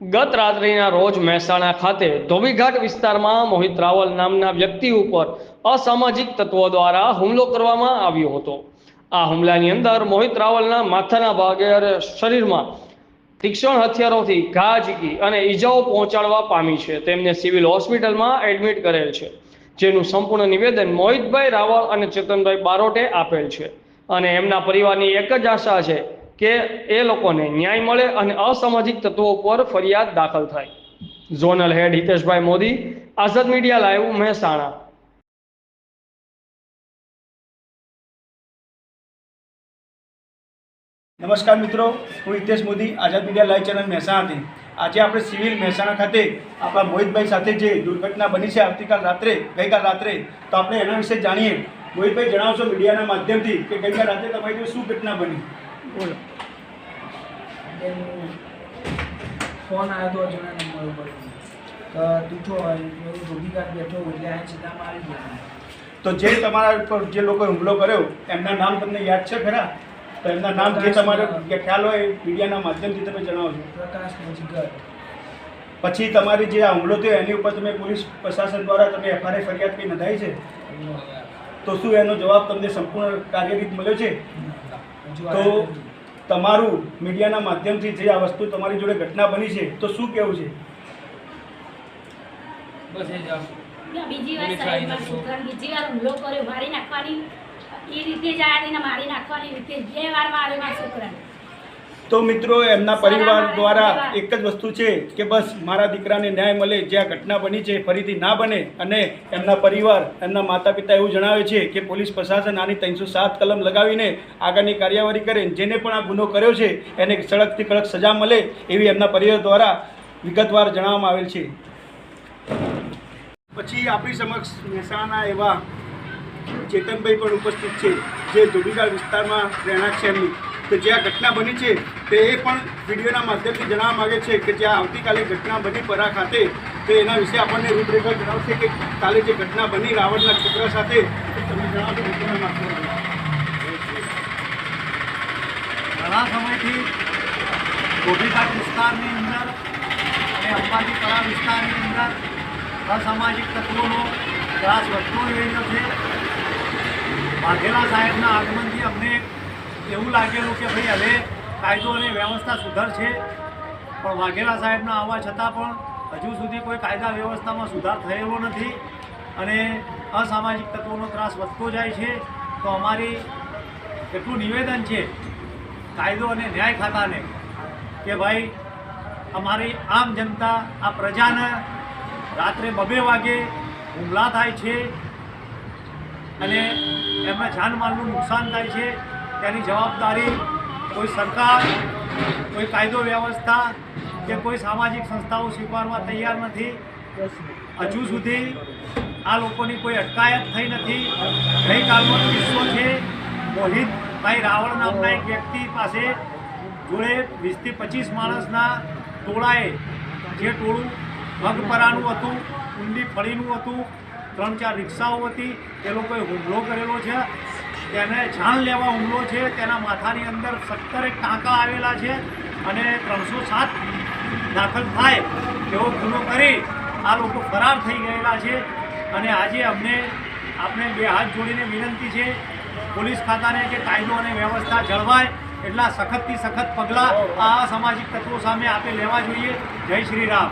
ગત રાત્રિના રોજ મહેસાણા ખાતે ધોબીઘાટ વિસ્તારમાં મોહિત રાવલ નામના વ્યક્તિ ઉપર અસામાજિક તત્વો દ્વારા હુમલો કરવામાં આવ્યો હતો. આ હુમલાની અંદર મોહિત રાવલના માથાના ભાગે શરીરમાં તીક્ષ્ણ હથિયારોથી ઘા ઝીકી અને ઈજાઓ પહોંચાડવા પામી છે. તેમને સિવિલ હોસ્પિટલમાં એડમિટ કરેલ છે, જેનું સંપૂર્ણ નિવેદન મોહિતભાઈ રાવલ અને ચેતનભાઈ બારોટે આપેલ છે. અને એમના પરિવારની એક જ આશા છે કે એ લોકોને ન્યાય મળે અને અસામાજિક તત્વો પર ફરિયાદ દાખલ થાય. Zonal head Hiteshbhai Modi Azad media live Mehsana. નમસ્કાર મિત્રો હું Hitesh Modi Azad media live channel મહેસાણાથી. આજે આપણે સિવિલ મહેસાણા ખાતે આપણા મોહિતભાઈ સાથે જે દુર્ઘટના બની છે આવતીકાલ રાત્રે ગઈકાલ રાત્રે તો આપણે એના વિશે જાણીએ. મોહિતભાઈ જણાવશો મીડિયાના માધ્યમથી કે ગઈકાલ રાત્રે તમારી શું ઘટના બની? બોલો. ફોન આવ્યો હતો જૂના નંબર ઉપર તો તું છો હું ધોબી કાઢ બેઠો એટલે આ સીધા મારી ગયા. તો જે તમારા ઉપર જે લોકો હુમલો કર્યો એમના નામ તમને યાદ છે ખરા? તો એમના નામ જે તમારે જે ખ્યાલ હોય મીડિયાના માધ્યમથી તમે જણાવજો. પ્રકાશ મજગર પછી તમારી જે આ હુમલો થયો એની ઉપર તમે પોલીસ પ્રશાસન દ્વારા તમે એફઆરઆઈ ફરિયાદ કંઈ નોંધાઈ છે? તો શું એનો જવાબ તમને સંપૂર્ણ કાર્યરીત મળ્યો છે? તો તમારું મીડિયાના માધ્યમથી જે આ વસ્તુ તમારી જોડે ઘટના બની છે તો શું કહેવું છે? બસ એ જ બીજી વાર સાહેબમાં બીજી વાર હુમલો કર્યો મારી નાખવાની એ રીતે જ આ મારી નાખવાની રીતે જે વાર મારે મારા છોકરાને. તો મિત્રો એમના પરિવાર દ્વારા એક જ વસ્તુ છે કે બસ મારા દીકરાને ન્યાય મળે જે આ ઘટના બની છે ફરીથી ના બને અને એમના પરિવાર એમના માતા પિતા એવું જણાવે છે કે પોલીસ પ્રશાસન આની ત્રણસો સાત કલમ લગાવીને આગળની કાર્યવાહી કરે જેને પણ આ ગુનો કર્યો છે એને સડકથી કડક સજા મળે એવી એમના પરિવાર દ્વારા વિગતવાર જણાવવામાં આવેલ છે. પછી આપણી સમક્ષ મહેસાણા એવા ચેતનભાઈ પણ ઉપસ્થિત છે જે ધોબીગાળ વિસ્તારમાં રહેણાંક છે એમની. તો જે આ ઘટના બની છે તે એ પણ વિડીયોના માધ્યમથી જણાવવા માગે છે કે જે આવતીકાલે ઘટના બની પરા ખાતે, તે એના વિશે આપણને રૂપરેખા જણાવશે કે કાલે જે ઘટના બની રાવણના છોકરા સાથે. તમે જણાવશો ઘણા સમયથી ગોભીઘાટ વિસ્તારની અંદર અને અંબાજીપરા વિસ્તારની અંદર અસામાજિક તત્વોનો ત્રાસ વધતો રહ્યો છે. વાઘેલા સાહેબના આગમનથી અમને એવું લાગેલું કે ભાઈ હવે કાયદો અને વ્યવસ્થા સુધરશે પણ વાઘેલા સાહેબના આવવા છતાં પણ હજુ સુધી કોઈ કાયદા વ્યવસ્થામાં સુધાર થયેલો નથી અને અસામાજિક તત્વોનો ત્રાસ વધતો જાય છે. તો અમારી એટલું નિવેદન છે કાયદો અને ન્યાય ખાતાને કે ભાઈ અમારી આમ જનતા, આ પ્રજાને રાત્રે બબે વાગે હુમલા થાય છે અને એમના જાનમાલનું નુકસાન થાય છે. તેની જવાબદારી કોઈ સરકાર, કોઈ કાયદો વ્યવસ્થા કે કોઈ સામાજિક સંસ્થાઓ સ્વીકારવા તૈયાર નથી. હજુ સુધી આ લોકોની કોઈ અટકાયત થઈ નથી. ગઈકાલનો કિસ્સો છે. મોહિતભાઈ રાવળ નામના એક વ્યક્તિ પાસે જોડે વીસથી પચીસ માણસના ટોળાએ જે ટોળું મગપરાનું હતું, ઊંડી ફળીનું હતું, ત્રણ ચાર રિક્ષાઓ હતી, તે લોકોએ હુમલો કરેલો છે. તેને જાણ લેવા હુમલો છે. તેના માથાની અંદર સત્તરેક ટાંકા આવેલા છે અને ત્રણસો સાત દાખલ થાય એવો ગુનો કરી આ લોકો ફરાર થઈ ગયેલા છે. અને આજે અમને આપણે બે હાથ જોડીને વિનંતી છે, પોલીસ ખાતાને કે કાયદો અને વ્યવસ્થા જળવાય એટલા સખતથી સખત પગલાં આ અસામાજિક તત્વો સામે આપે લેવા જોઈએ. જય શ્રી રામ.